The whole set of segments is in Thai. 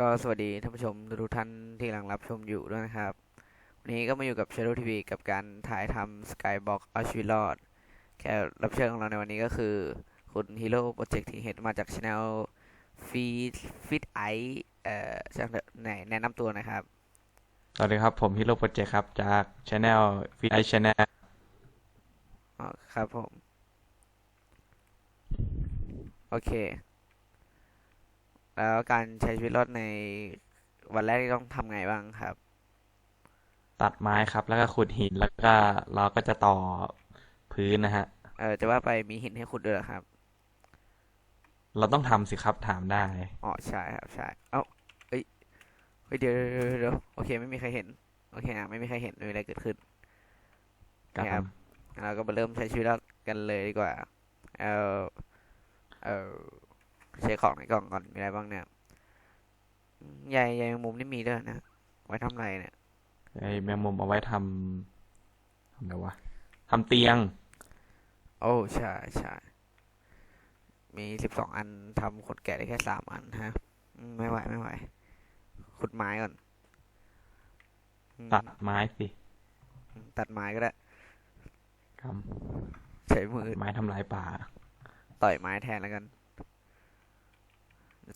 ก็สวัสดีท่านผู้ชมทุกท่านที่กำลังรับชมอยู่ด้วยนะครับ วันนี้ก็มาอยู่กับ Shadow TV กับการถ่ายทำ Skybox เอาชีวิตรอด แขกรับเชิญของเราในวันนี้ก็คือ คุณฮีโร่โปรเจกต์ที่เห็นมาจากช anel ฟีดฟิตไอเอ่อช่างเถอะไหนแนะนำตัวหนะครับ สวัสดีครับ ผมฮิโร่โปรเจกต์ครับ จากช anel ฟีไอช anel อ๋อครับผม โอเค แล้วการใช้ชีวิตรอดในวันแรกที่ต้องทำไงบ้างครับ ตัดไม้ครับ แล้วก็ขุดหินแล้วก็เราก็จะต่อพื้นนะฮะ เออจะว่าไปมีหินให้ขุดด้วยเหรอครับ เราต้องทำสิครับถามได้ อ๋อใช่ครับใช่เอ้าเอ้ยเฮ้ยเดี๋ยวเดี๋ยวเดี๋ยวเดี๋ยวโอเค ไม่มีใครเห็น โอเคนะไม่มีใครเห็นไม่มีอะไรเกิดขึ้นครับนะครับเราก็มาเริ่มใช้ชีวิตแล้วกันเลยดีกว่า เออเออ เช็คของในกล่องก่อนมีอะไรบ้างเนี่ยอืมใยใยแมงมุมนี่มีด้วยนะไว้ทำอะไรเนี่ยไอ้แมงมุมเอาไว้ทำทำอะไรวะทำเตียง โอ้ใช่ใช่มีสิบสองอันทำขนแกะได้แค่สามอันฮะอืมไม่ไหวไม่ไหวขุดไม้ก่อนอืมตัดไม้สิ ตัดไม้ก็ได้ครับใช้มือไม้ทำลายป่า ต่อยไม้แทนแล้วกัน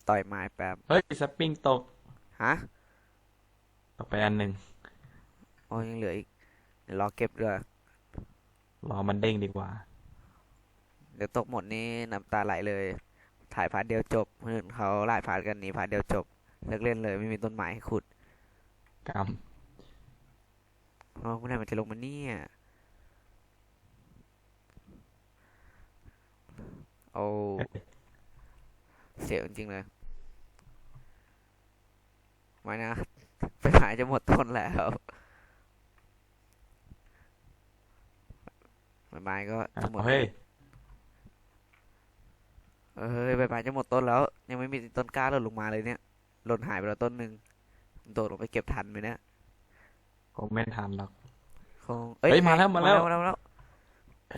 ต่อยไม้แป๊บ เฮ้ยสปริงตก ฮะ ตกไปอันหนึ่งโอ้ยังเหลืออีกเดี๋ยวรอเก็บด้วยรอมันเด้งดีกว่า เดี๋ยวตกหมดนี่น้ำตาไหลเลย ถ่ายพาร์ทเดียวจบคนอื่นเขาไล่พาร์ทกันหนี้พาร์ทเดียวจบ เลิกเล่นเลยไม่มีต้นไม้ให้ขุดกรรมอ๋อเมื่อไหร่มันจะลงมาเนี่ย โอ้ เสียวจริงๆเลยไม่นะไปหายจะหมดต้นแล้วใบไม้ก็อะจะหมดเฮ้ยเออเฮ้ยใบไม้จะหมดต้นแล้ว ยังไม่มีต้นกล้าหล่นลงมาเลยเนี่ยหล่นหายไปแล้วต้นหนึ่งโดดลงไปเก็บทันไหมเนี่ยคงไม่ทันหรอกคงเอ้ยเฮ้ยมาแล้วมาแล้วมาแล้วมาแล้ว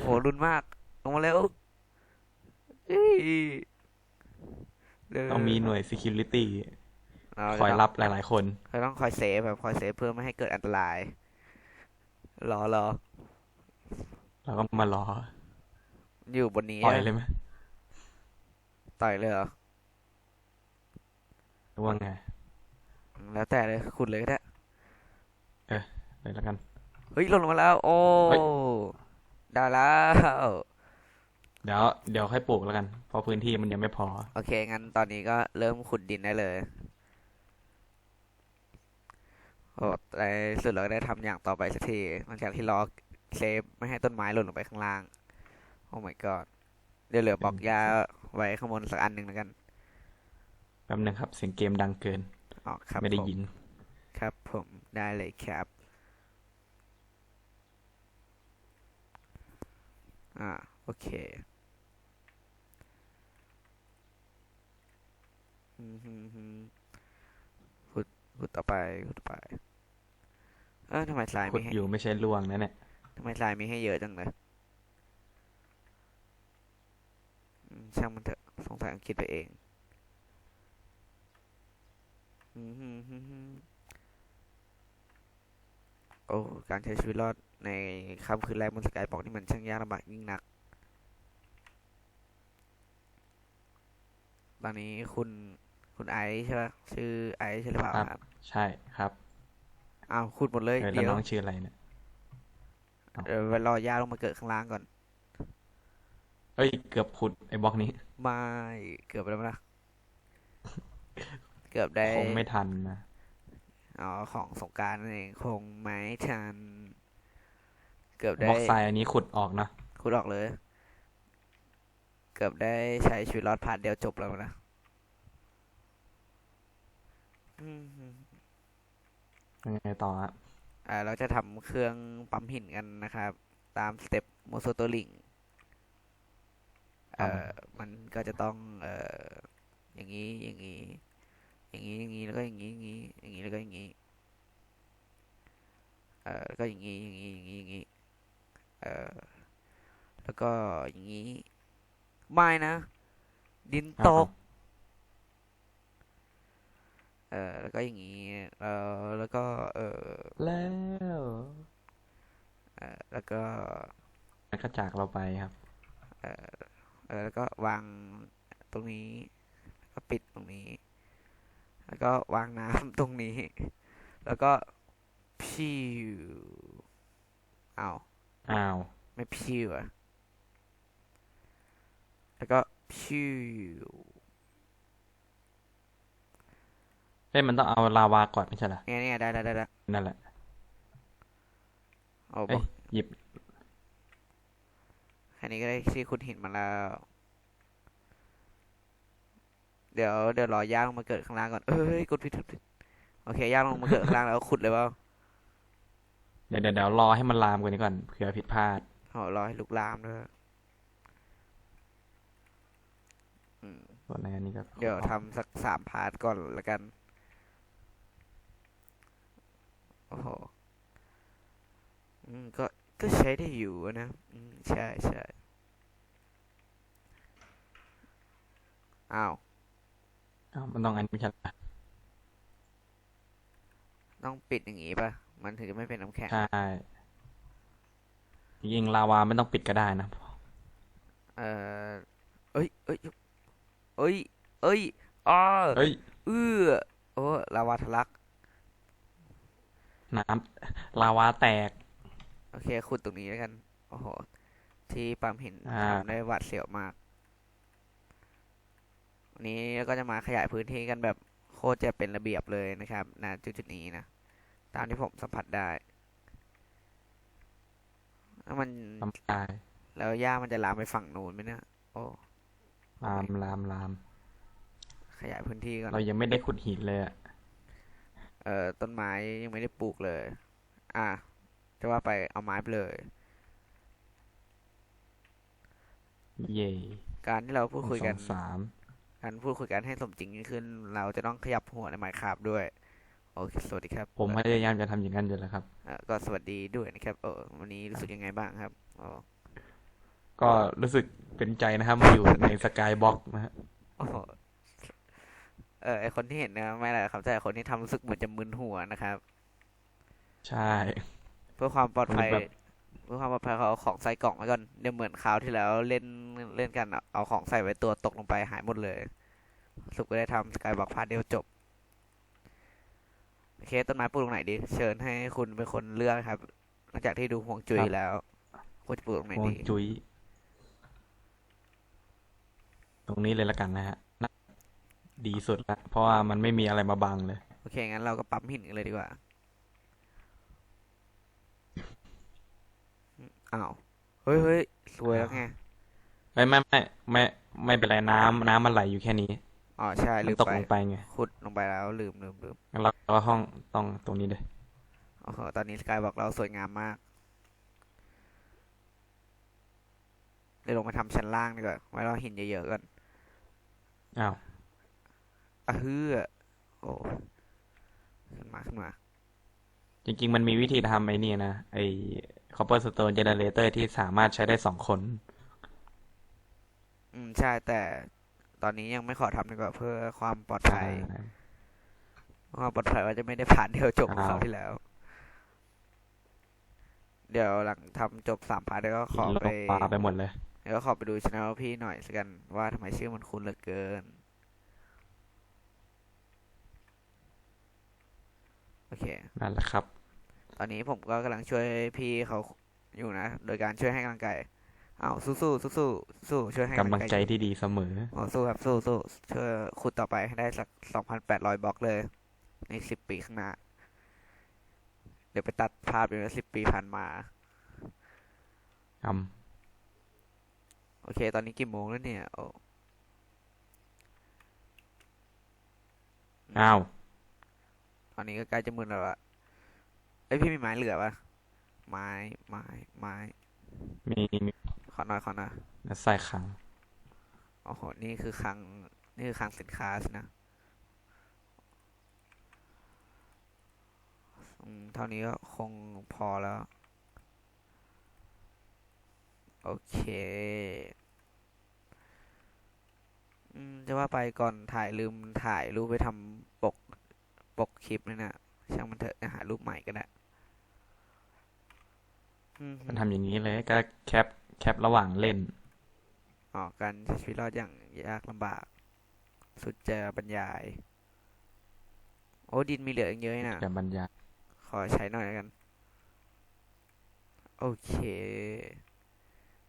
โหรุนมากลงมาแล้วเอ้ยเดี๋ยว ต้องมีหน่วย security เราคอยจะต้งรับหลาย ๆ คนเราต้องคอยเซฟแบบคอยเซฟเพื่อไม่ให้เกิดอันตราย รอรอเราก็มารอ อยู่บนนี้ปล่อยอะเลยไหมต่อยเลยเหรอหรือว่าไง แล้วแต่เลยขุดเลยก็ได้เลยแล้วกัน เฮ้ยหล่นลงมาแล้ว โอ้เฮ้ยได้แล้ว เดี๋ยวเดี๋ยวค่อยปลูกแล้วกัน เพราะพื้นที่มันยังไม่พอ โอเค งั้นตอนนี้ก็เริ่มขุดดินได้เลย โอ้ในสุดเราก็ได้ทำอย่างต่อไปสักทีหลังจากที่รอเซฟไม่ให้ต้นไม้หล่นลงไปข้างล่าง โอ้ my god เดี๋ยวเหลือบอกยาไว้ข้างบนสักอันหนึ่งแล้วกัน แป๊บนึงครับ เสียงเกมดังเกิน อ๋อครับไม่ได้ผมยิน ครับผมได้เลยครับ อ่า โอเคอืมฮึมฮึม ขุดขุดต่อไปขุดต่อไป เออทำไมทรายขุมีดให้อยู่ไม่ใช่ล่วงนะเนี่ยทำไมทรายมีให้เยอะจังเลยอืมช่างมันเถอะสงสัยต้องคิดไปเองอืมฮึมฮึมฮึมโอ้การใช้ชีวิตรอดในค่ำคืนแรกบนสกายบอกนี่มันช่างยากลำบากยิ่งนัก ตอนนี้คุณ คุณไอซ์ใช่ปะชื่อไอซ์ใช่หรือเปล่าครับครับใช่ครับอ้าวขุดหมดเลยเออแล้วเดี๋ยวน้องชื่ออะไรเนี่ยเดี๋ยวไปรอย่าลงมาเกิดข้างล่างก่อน เอ้ย เกือบขุดไอ้บล็อกนี้ ไม่ เกือบไปแล้วนะ เกือบได้ คงไม่ทันนะ อ๋อ ของสงกรารนั่นเอง คงไม่ทัน เกือบบล็ได้อกทรายอันนี้ขุดออกนะคุดออกเลย เกือบได้ใช้ชีวิตรอดผ่านเดียวจบแล้วนะอืม ยังไงต่อฮะอ่า เราจะทำเครื่องปั๊มหินกันนะครับ ตามสเต็ปโมโซโตลิงเอ่อมันก็จะต้อง เอ่อ อย่างนี้ อย่างนี้ อย่างนี้ อย่างนี้ แล้วก็อย่างนี้ อย่างนี้ อย่างนี้ แล้วก็อย่างนี้ เอ่อแล้วก็อย่างนี้ อย่างนี้ อย่างนี้ อย่างนี้ เอ่อ แล้วก็อย่างนี้ ไม่นะ ดินตก เออแล้วก็อย่างนี้ เออแล้วก็ เออแล้วเออแล้วก็มันก็จากเราไปครับเออแล้วก็วางตรงนี้ แล้วก็ปิดตรงนี้ แล้วก็วางน้ำตรงนี้ แล้วก็พิวอ้าวอ้าวไม่พิวอะแล้วก็พิว เอ้ยมันต้องเอาลาวาก่อนไม่ใช่เหรอเนี่ยเนี่ยได้ได้ได้ได้นั่นแหละโอ้บเอ้อยกหยิบแค่นี้ก็ได้ที่ขุดหินมาแล้ว เดี๋ยวเดี๋ยวรอย่าลงมาเกิดข้างล่างก่อนเอ้ยกดผิดกดผิดโอเคย่าลงมาเกิดข้างล่างแล้วขุดเลยเปล่าเดี๋ยวเดี๋ยวเดี๋ยวรอให้มันลามกว่านี้ก่อนเผื่อผิดพลาดโหรอให้ลุกลามด้วยอืม ส่วนในอันนี้ก็เดี๋ยวทำสักสามพาร์ทก่อนละกัน โอ้โหอืมก็ก็ใช้ได้อยู่นะอืมใช่ใช่อ้าวอ้าวมันต้องอันนี้ไม่ใช่เหรอต้องปิดอย่างงี้ป่ะ มันถึงจะไม่เป็นน้ำแข็ง ใช่ยิงลาวาไม่ต้องปิดก็ได้นะ เอ่อเอ้ยเอ้ยเอ้ย เอ้ยอ้อเฮ้ย เอื้อ โอ้ ลาวาทะลัก น้ำลาวาแตก โอเคขุดตรงนี้แล้วกัน โอ้โห ที่ปั๊มหินอ่า ทำได้หวาดเสียวมาก วันนี้ก็จะมาขยายพื้นที่กันแบบโคตรจะเป็นระเบียบเลยนะครับณจุดๆนี้นะ ตามที่ผมสัมผัสได้แล้วมันทำตายแล้วหญ้ามันจะลามไปฝั่งนู้นไหมเนี่ย โอ้ ลามลามลาม ขยายพื้นที่ก่อน เรายังไม่ได้ขุดหินเลยอะ เอ่อต้นไม้ยังไม่ได้ปลูกเลย อะจะว่าไปเอาไม้ไปเลย เย่การที่เราพูดคุยสกัอนงสามการพูดคุยกันให้สมจริงยิ่งขึ้น เราจะต้องขยับหัวในไมค์ครับด้วย โอเคสวัสดีครับ ผมพยายามจะทำอย่างนั้นอยู่แล้วครับเอ่อก็สวัสดีด้วยนะครับ เออวันนี้รู้สึกยังไงบ้างครับอ๋อก็รู้สึกเป็นใจนะครับมาอยู่ในสกายบ็อกนะฮะโอ้โห เออไอคนที่เห็นนะไม่อะไรครับแต่คนที่ทำรู้สึกเหมือนจะมึนหัวนะครับ ใช่ เพื่อความปลอดภัยมันแบบเพื่อความปลอดภัยเขาเอาของใส่กล่องไว้ก่อนเดี๋ยวเหมือนคราวที่แล้วเล่นเล่นกันอะเอาของใส่ไว้ตัวตกลงไปหายหมดเลยสรุปก็ได้ทำสกายบอกพาร์ทเดียวจบโอเคต้นไม้ปลูกตรงไหนดี เชิญให้คุณเป็นคนเลือกครับหลังจากที่ดูห่วงจุ้ยแล้วคุณจะปลูกตรงไหนวงดีจุ้ยตรงนี้เลยละกันนะฮะน่า ดีสุดละเพราะว่ามันไม่มีอะไรมาบังเลย โอเค งั้นเราก็ปั๊มหินกันเลยดีกว่า อ้าว เฮ้ยเฮ้ยสวยแล้วไง ไม่ไม่ไม่ไม่ไม่เป็นไรน้ำน้ำมันไหลอยู่แค่นี้ อ๋อ ใช่มัลืนมตกไป ลงไปไงขุดลงไปแล้วลืมลืมลืมงั้นเราเราห้องต้องตรงนี้เลยโอ้โหตอนนี้สกายบอกเราสวยงามมากเดี๋ยวลงมาทำชั้นล่างดีกว่าไว้เราหินเยอะๆก่อน อ้าว อะฮือโอ้ขึ้นมาขึ้นมา จริง ๆ มันมีวิธีทำไอ้นี่นะไอ้ copper stone generator ที่สามารถใช้ได้สองคน อืมใช่แต่ตอนนี้ยังไม่ขอทำดีกว่าเพื่อความปลอดภัยความปลอดภัยว่าจะไม่ได้ผ่านเดียวจบอ้าวคราวที่แล้ว เดี๋ยวหลังทำจบสามพาร์ทเดี๋ยวก็ขอหินลไปงปลาไปหมดเลย เดี๋ยวก็ขอไปดูช anel พี่หน่อยสักกันว่าทำไมชื่อมันคุ้นเหลือเกิน โอเค นั่นแหละครับ ตอนนี้ผมก็กำลังช่วยพี่เขาอยู่นะ โดยการช่วยให้กำลังใจอ้าวสู้สู้สู้สู้สู้ช่วยให้กำลังใจอยู่ที่ดีเสมออ๋อสู้ครับสู้สู้ช่วยขุดต่อไปให้ได้สักสองพันแปดร้อยบล็อกเลย ในสิบปีข้างหน้า เดี๋ยวไปตัดภาพเป็นสิบปีผ่านมาอโอเค ตอนนี้กี่โมงแล้วเนี่ย โอ้ำอ้าวต อนนี้ก็ใกล้จะมึนแล้วอะเอ้ยพี่มีไม้เหลือปะไม้ไม้ไม้มีมีขอหน่อยขอหน่อยใส่ขังโอ้โหนี่คือคลังนี่คือคลังสินค้าสินะอืมเท่านี้ก็คงพอแล้ว โอเคอืมจะว่าไปก่อนถ่ายลืมถ่ายรูปไปทำป กคลิปเลยนะช่างมันเถอะจะหารูปใหม่ก็ได้อืมมันทำอย่างนี้เลยก็แคปแคประหว่างเล่น ออกการใช้ชีวิตรอดอย่างยากลำบาก สุดจะบรรยาย โอ้ดินมีเหลืออีกเยอะนะแต่บรรยาย ขอใช้หน่อยแล้วกัน โอเค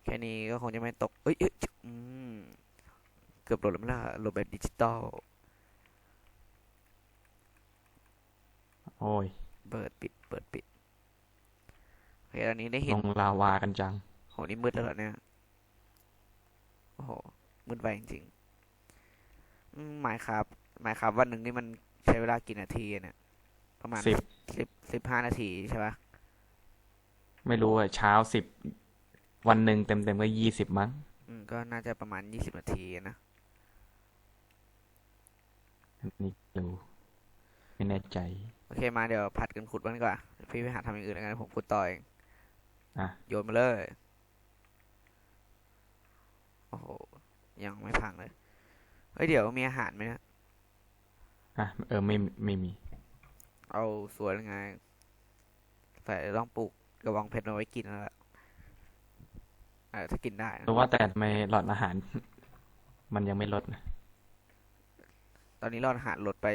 แค่นี้ก็คงจะไม่ตก เอ้ยเอ้ยอืมเกือบโหลดแล้วไม่ล่ะโหลดแบบดิจิตอล โอ้ย เปิดปิด เปิดปิดโอเคตอนนี้ได้เห็ลนงลาวากันจังโหนี่มืดแล้วเหรอเนี่ย โอ้โห มืดไปจริงๆหมายครับหมายครับวันหนึ่งนี่มันใช้เวลากี่นาทีอะเนี่ย ประมาณสิบสิบสิบห้านาทีใช่ปะไม่รู้อะเช้าสิบวันหนึ่งเต็มเต็มก็ยี่สิบมั้ง อืม ก็น่าจะประมาณยี่สิบนาทีนะอันนี่รู้ไม่แน่ใจโอ เคมาเดี๋ยวผัดกันขุดบ้างดีกว่าพี่ไปหาทำอย่างอื่นแล้วกันผมขุดต่อเองอะโยนมาเลย โอ้โห ยังไม่พังเลย เฮ้ยเดี๋ยวมีอาหารไหมเนะ อะเออไม่ไม่มี เอาสวยยังไงแต่ต้องปลูกกระบองเพชรเอาไว้กินแล้วล่ะเออถ้ากินได้นะรู้ว่าแต่ทำไมหลอดอาหาร มันยังไม่ลดนะ ตอนนี้รอดอาหารลดไป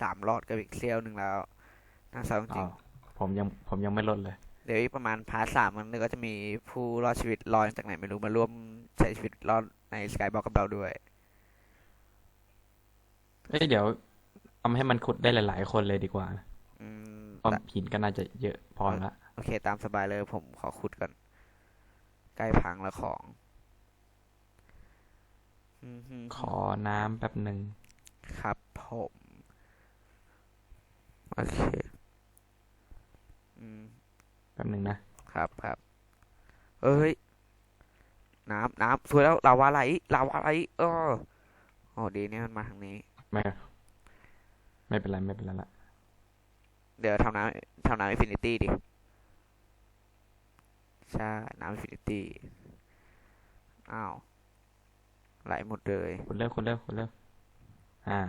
สามรอดกับอีกเซี่ยวหนึ่งแล้วน่าเศร้าจริอ้างวผมยังผมยังไม่ลดเลย เดี๋ยวอีกประมาณพาร์ทสามมันก็จะมีผู้รอดชีวิตลอยจากไหนไม่รู้มาร่วมใช้ชีวิตรอดในสกายบ็อกกับเราด้วยเอ้ยเดี๋ยวทำให้มันขุดได้หลาย ๆ คนเลยดีกว่านะอืมเพราะแต่หินก็น่าจะเยอะพอละโอเค ตามสบายเลยผมขอขุดก่อน ใกล้พังแล้วของอืมฮึขอน้ำแป๊บหนึ่ง ครับผม โอเค อืม แป๊บหนึ่งนะ ครับครับเอ้ย น้ำน้ำสวยแล้วลาวาไหลลาวาไหลเออโอ้ดีเนี่ยมันมาทางนี้ ไม่ ไม่เป็นไร ไม่เป็นไรละเดี๋ยวทำน้ำทำน้ำอินฟินิตี้ดิ ใช่ น้ำอินฟินิตี้ อ้าว ไหลหมดเลยขุดเร็วขุดเร็วขุดเร็วอ่า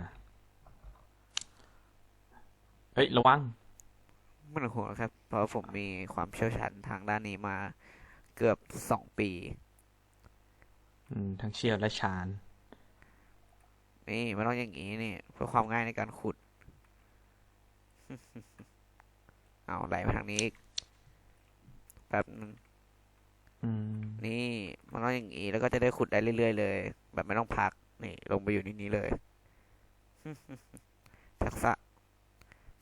เฮ้ย ระวัง ไมันห่วงครับ เพราะผมมีความเชี่ยวชาญทางด้านนี้มาเกือบสองปี อืม ทั้งเชี่ยวและชาญ นี่มันต้องอย่างนี้นี่เพื่อความง่ายในการขุด เอาไหลมาทางนี้อีกแป๊บนึงอืม นี่มันต้องอย่างนี้แล้วก็จะได้ขุดได้เรื่อยๆเลย แบบไม่ต้องพัก นี่ ลงไปอยู่ในนี้เลย ทักษะ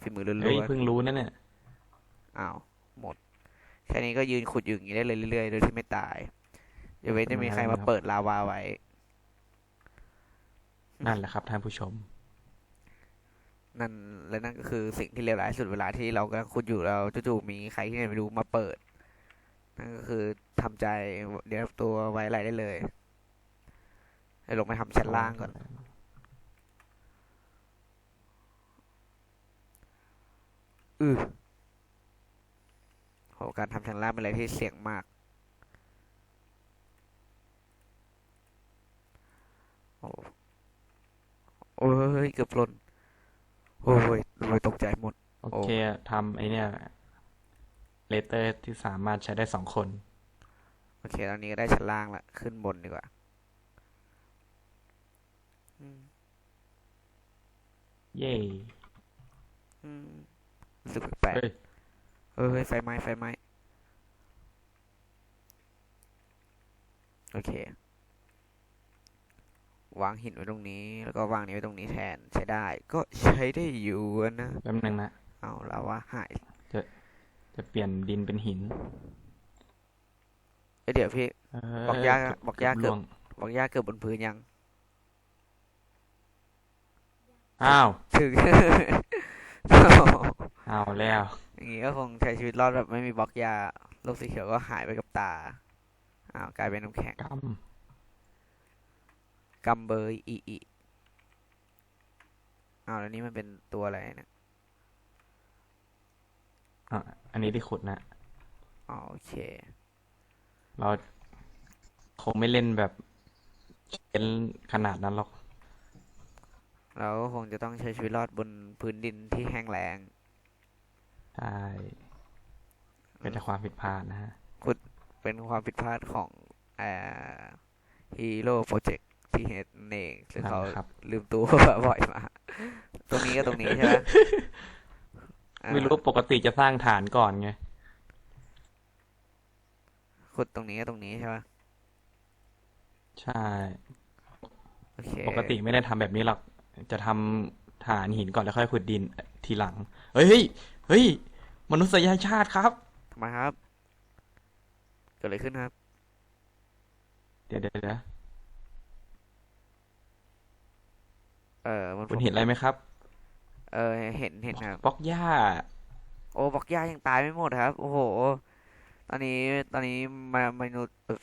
ฝีมือล้เฮ้ยวนเพิ่งรู้นั่นเนี่ยๆอ้าวหมด แค่นี้ก็ยืนขุดอยู่อย่างนี้ได้เลยเรื่อยๆ โดยที่ไม่ตายอย่าเว้นจะมีใครมาเปิดลาวาไว้ นั่นแหละครับท่านผู้ชม นั่นและนั่นก็คือสิ่งที่เลวร้ายสุดเวลาที่เรากำลังคุดอยู่แล้วจู่ๆมีใครที่ไหนไม่รู้มาเปิด นั่นก็คือทำใจเดี๋ยวตัวไว้อะไรได้เลยให้ลงไปทำชั้นล่างก่อน อือโหการทำชั้นล่างเป็นอะไรที่เสี่ยงมาก โอ้โอ้ยเกือบหล่นโอ้ยโอ้ยตกใจหมด โอเคทำไอเนี่ยเลเตอร์ที่สามารถใช้ได้สองคน โอเค ตอนนี้ก็ได้ชั้นล่างละ ขึ้นบนดีกว่าอืมเย้อืม รู้สึกแปลกเฮ้ย ๆเออเฮ้ยไฟไหม้ไฟไหม้โอเค วางหินไว้ตรงนี้ แล้วก็วางนี้ไว้ตรงนี้แทนใช้ได้ ก็ใช้ได้อยู่อะนะ แป๊บนึงนะ เอาแล้วว่าหายจะเปลี่ยนดินเป็นหินเอ้ยเดี๋ยวพี่ เบอกยากเบอกยากเกือบ ล่วงบอกย่าเกิดบนพื้นยัง อ้าว ถึง เอาแล้ว อย่างงี้ก็คงใช้ชีวิตรอดแบบไม่มีบล็อกยาโลกสีเขียวก็หายไปกับตา อ้าวกลายเป็นน้ำแข็งกกัมเบอร์อีอีอ้าวแล้วนี่มันเป็นตัวอะไรเนี่ยำอะอันนี้ที่ขุดนะอ๋อโอเค เราคงไม่เล่นแบบเล่นขนาดนั้นหรอก เราก็คงจะต้องใช้ชีวิตรอดบนพื้นดินที่แห้งแล้ง ใช่เป็นแต่ความผิดพลาดนะฮะเป็นความผิดพลาดของอ่าฮีโร่โปรเจกต์ที่เฮดเองซึ่งนั่นเขาแหละครับลืมตัวบ่อยมากตรงนี้ก็ตรงนี้ใช่ไหมอ่าไม่รู้ปกติจะสร้างฐานก่อนไงขุดตรงนี้ก็ตรงนี้ใช่ไหมใช่โอเคปกติไม่ได้ทำแบบนี้หรอก จะทำ ฐานหินก่อนแล้วค่อยขุดดินทีหลังเฮ้ยเฮ้ย เฮ้ย มนุษยชาติครับ ทำไมครับ เกิดอะไรขึ้นครับ เดี๋ยวเดี๋ยวเดี๋ยวเออมันคุณเห็นอะไรไหมครับเออเห็นเห็นครับ บล็อกหญ้า โอ้บอกย่ายังตายไม่หมดครับ โอ้โห ตอนนี้ตอนนี้มามนุษย์เอ่อ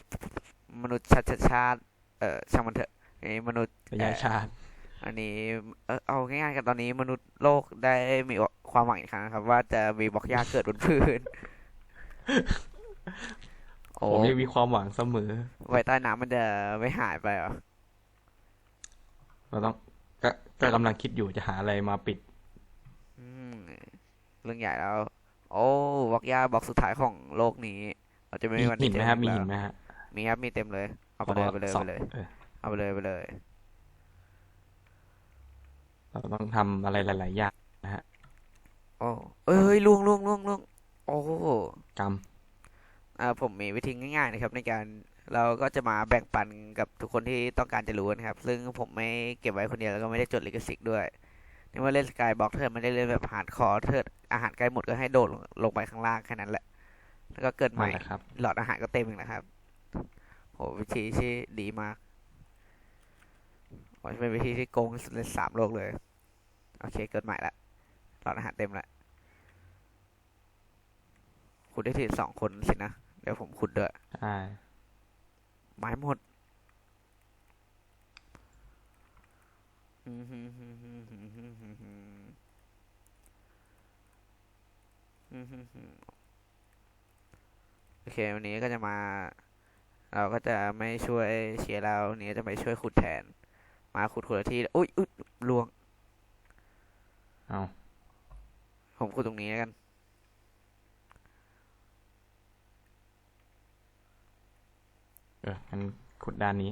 มนุษย์ชาติชาติ เออช่างมันเถอะอันนี้มนุษย์ระยะชาติ อันนี้เออเอาง่ายๆกันตอนนี้มนุษย์โลกได้มีความหวังอีกครั้งนะครับ ว่าจะมีบอกย่าเกิดบนพื้นโอ้ผมยังมีความหวังเสมอ ไว้ใต้น้ำมันจะไม่หายไปเหรอเราต้องก็ก็กำลังคิดอยู่จะหาอะไรมาปิดอืมเรื่องใหญ่แล้ว โอ้บอกย่าบอกสุดท้ายของโลกนี้ เราจะไม่มีมีวันหินไหมครับมีเจอหินแล้วไหมฮะมีครับมีเต็มเลย เอาไปเลยไปเลยสอไปงเลยเออเอาไปเลยไปเลย เราต้องทำอะไรหลาย ๆ อย่างโอ้เอ้ยล่วงล่วงล่วงล่วงโอ้โหกรรมอ่าผมมีวิธีง่าย ๆ นะครับ ในการเราก็จะมาแบ่งปันกับทุกคนที่ต้องการจะรู้นะครับ ซึ่งผมไม่เก็บไว้คนเดียวแล้วก็ไม่ได้จดลิขสิทธิ์ด้วยในเมื่อเล่นสกายบ็อกเธอไม่ได้เล่นแบบหาร์ดคอร์เธออาหารใกล้หมดก็ให้โดดลงลงไปข้างล่างแค่นั้นแหละ แล้วก็เกิดใหนั่ม่นแหละครับหลอดอาหารก็เต็มอีกนะครับโหวิธีที่ดีมาก โหเป็นวิธีที่โกงที่สุดในสามโลกเลย โอเค เกิดใหม่ละหลอดอาหารเต็มละขุดได้ทีสองคนสินะ เดี๋ยวผมขุดด้วยใช่ไม้หมดโอเค วันนี้ก็จะมา เราก็จะไม่ช่วยเชียร์เราวันนี้จะไปช่วยขุดแทน มาขุดคนละที่อุ้ยอุ้ยลวง เอาผมขุดตรงนี้แล้วกัน เอองั้นขุดด้านนี้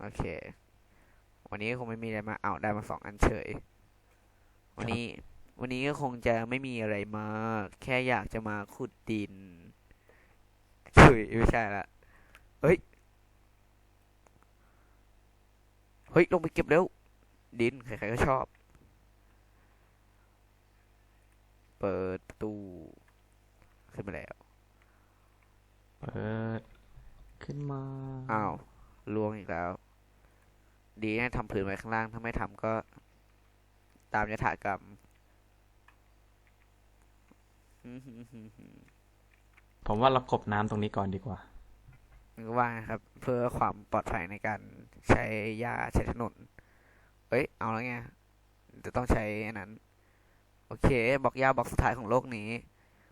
โอเค วันนี้คงไม่มีอะไรมาเอาได้มาสองอันเฉย วันนี้ วันนี้ก็คงจะไม่มีอะไรมากแค่อยากจะมาขุดดินถุยไม่ใช่ละเฮ้ย เฮ้ยลงไปเก็บเร็วดินใครๆก็ชอบ เปิดประตู ขึ้นมาแล้ว เปิด ขึ้นมาอ้าวล่วงอีกแล้ว ดีนะทำผืนไว้ข้างล่าง ถ้าไม่ทำก็ ตามยถากรรมผมว่าเรากบน้ำตรงนี้ก่อนดีกว่า นึกว่านะครับ เพื่อความปลอดภัยในการใช้หญ้าใช้ถนน เอ้ย เอาแล้วไงจะต้องใช้อันนั้น โอเค บอกหญ้าบอกสุดท้ายของโลกนี้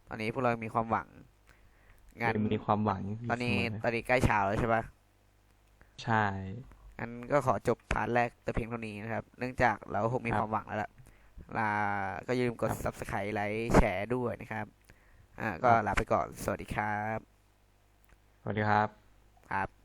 ตอนนี้พวกเรามีความหวัง งานยังมีความหวังอยู่ตอนนี้เสมตอนนี้ใกล้เช้าแล้วใช่ปะใช่งั้นก็ขอจบพาร์ทแรกแต่เพียงเท่านี้นะครับ เนื่องจากเราคงมีครับความหวังแล้วล่ะลา ก็อย่าลืมกด subscribe ไลค์แชร์ด้วยนะครับ อ่า ก็ลาไปก่อน สวัสดีครับ สวัสดีครับ ครับ